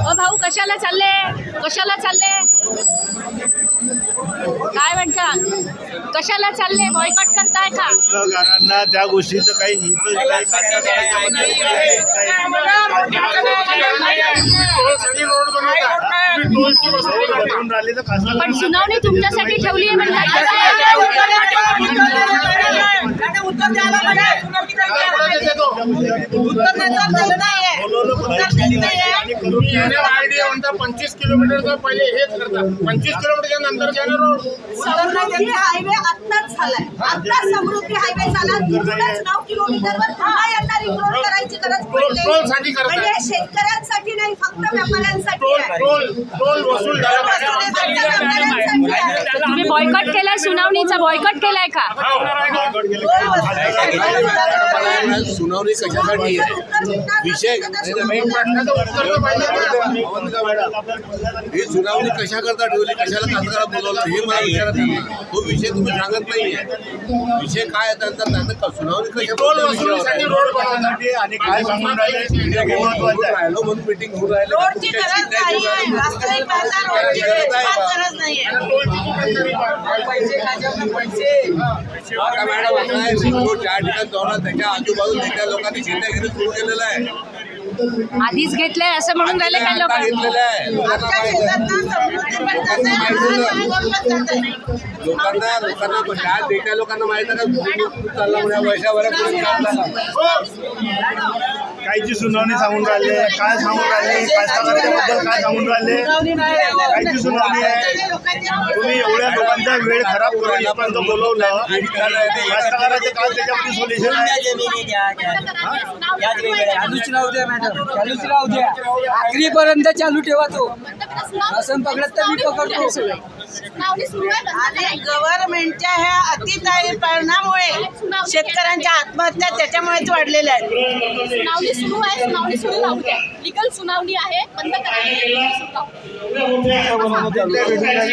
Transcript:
ओ भाऊ कशाला चालले? कशाला चालले? काय म्हणता? कशाला चालले? बॉयकॉट करताय का? कष्टकऱ्यांना त्या गोष्टीचं काही हितच नाही तर खासदार पण सुनावणी तुमच्यासाठी ठेवली आहे म्हणतात पंचवीस किलोमीटरचा पहिले हेच करतात पंचवीस किलोमीटरच्या नंतर जाणार रोड समृद्धी हायवे आत्ताच झालाय आता समृद्धी हायवे झाला तिथूनच नऊ किलोमीटरवर पुन्हा यांना रिंग रोड करायची गरज पडली. म्हणजे शेतकऱ्यांसाठी नाही फक्त व्यापाऱ्यांसाठी. तुम्ही बॉयकॉट केलाय सुनावणीचा बॉयकॉट केलाय का सुनावणी कशासाठी आहे? विषय ही सुनावणी कशा करता ठेवली? कशाला कामगारा बोलवलं? हे मला विचारत आहे. तो विषय तुम्ही सांगत नाहीये. विषय काय आहे त्यांचा? त्यांचा सुनावणी कशा टोल वसुलीसाठी रोड बनवतात बनवण्यासाठी आणि काय सांगून राहिले? हे म्हणून मिटिंग होऊन राहिले. नाही नाही. मॅडम? आता आहे, तो ज्या ठिकाणी त्याच्या आजूबाजूला त्या लोकांनी शेत्या घेणं सुरू केलेलं आहे. आधीच घेतलंय असं म्हणून राहिले काय लोक? आता घेतलेलं आहे. लोकांना माहिती. लोकांना लोकांना लोकांना माहिती आहे का कुठून चालला म्हणजे वर्षाभरात कुठून चालला कायची सुनावणी सांगून राहिले काय सांगून राहिले कास्तकाराच्या बद्दल काय सांगून राहिले? आहे. तुम्ही एवढ्या लोकांचा वेळ खराब करून इथपर्यंत बोलवलं. कास्तकाराचे काय त्याच्यामध्ये सोल्युशन आहे. चालूच राहू द्या मॅडम. चालूच राहू द्या आखरीपर्यंत चालू ठेवा तो. असं पकडत तर मी पकडतो आणि गव्हर्नमेंटच्या ह्या अतिताईपणामुळे शेतकऱ्यांच्या आत्महत्या त्याच्यामुळेच वाढलेल्या आहेत. लिगल सुनावणी आहे. बंद करा